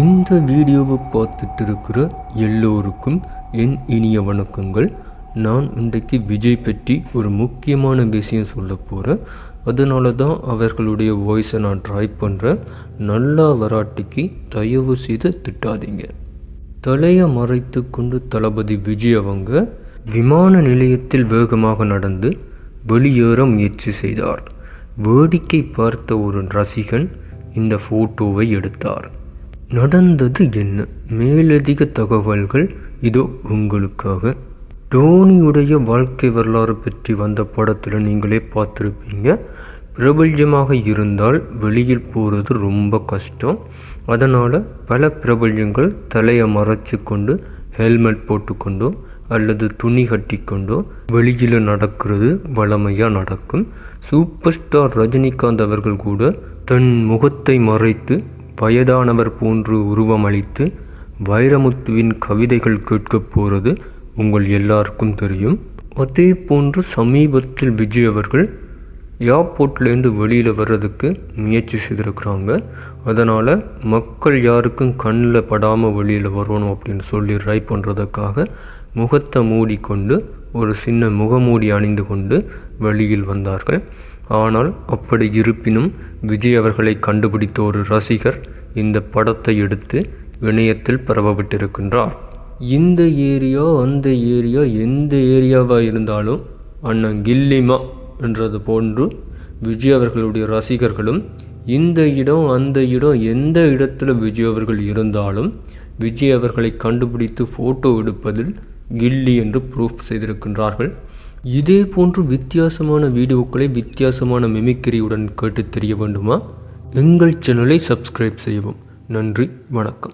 இந்த வீடியோவை பார்த்துட்டு இருக்கிற எல்லோருக்கும் என் இனிய வணக்கங்கள். நான் இன்றைக்கு விஜய் பற்றி ஒரு முக்கியமான விஷயம் சொல்ல போகிறேன் அதனால தான் அவர்களுடைய வாய்ஸை நான் ட்ரை பண்ணுறேன் நல்லா வராட்டிக்கு தயவு செய்து திட்டாதீங்க. தலையை மறைத்து கொண்டு தளபதி விஜய் அவங்க விமான நிலையத்தில் வேகமாக நடந்து வெளியேற முயற்சி செய்தார். வேடிக்கை பார்த்த ஒரு ரசிகன் இந்த ஃபோட்டோவை எடுத்தார். நடந்தது என்ன? மேலதிக தகவல்கள் இதோ உங்களுக்காக. டோனியுடைய வாழ்க்கை வரலாறு பற்றி வந்த படத்தில் நீங்களே பார்த்துருப்பீங்க. பிரபல்யமாக இருந்தால் வெளியில் போகிறது ரொம்ப கஷ்டம். அதனால் பல பிரபல்யங்கள் தலையை மறைச்சு கொண்டு ஹெல்மெட் போட்டுக்கொண்டோ அல்லது துணி கட்டிக்கொண்டோ வெளியில் நடக்கிறது வளமையாக நடக்கும். சூப்பர் ஸ்டார் ரஜினிகாந்த் அவர்கள் கூட தன் முகத்தை மறைத்து வயதானவர் போன்று உருவமளித்து வைரமுத்துவின் கவிதைகள் கேட்கப் போகிறது உங்கள் எல்லாருக்கும் தெரியும். அதே போன்று சமீபத்தில் விஜய் அவர்கள் ஏர்போர்ட்லேருந்து வெளியில் வர்றதுக்கு முயற்சி செய்திருக்கிறாங்க. அதனால் மக்கள் யாருக்கும் கண்ணில் படாமல் வெளியில் வரணும் அப்படின்னு சொல்லி ட்ரை பண்ணுறதுக்காக முகத்தை மூடிக்கொண்டு ஒரு சின்ன முகமூடி அணிந்து கொண்டு வெளியில் வந்தார்கள். ஆனால் அப்படி இருப்பினும் விஜய் அவர்களை கண்டுபிடித்த ஒரு ரசிகர் இந்த படத்தை எடுத்து இணையத்தில் பரவவிட்டிருக்கின்றார். இந்த ஏரியா அந்த ஏரியா எந்த ஏரியாவாக இருந்தாலும் அண்ணன் கில்லிமா என்றது போன்று விஜய் அவர்களுடைய ரசிகர்களும் இந்த இடம் அந்த இடம் எந்த இடத்துல விஜய் அவர்கள் இருந்தாலும் விஜய் அவர்களை கண்டுபிடித்து ஃபோட்டோ எடுப்பதில் கில்லி என்று ப்ரூஃப் செய்திருக்கின்றார்கள். இதே போன்று வித்தியாசமான வீடியோக்களை வித்தியாசமான மிமிக்கிரியுடன் கேட்டு தெரிய வேண்டுமா? எங்கள் சேனலை சப்ஸ்கிரைப் செய்யவும். நன்றி வணக்கம்.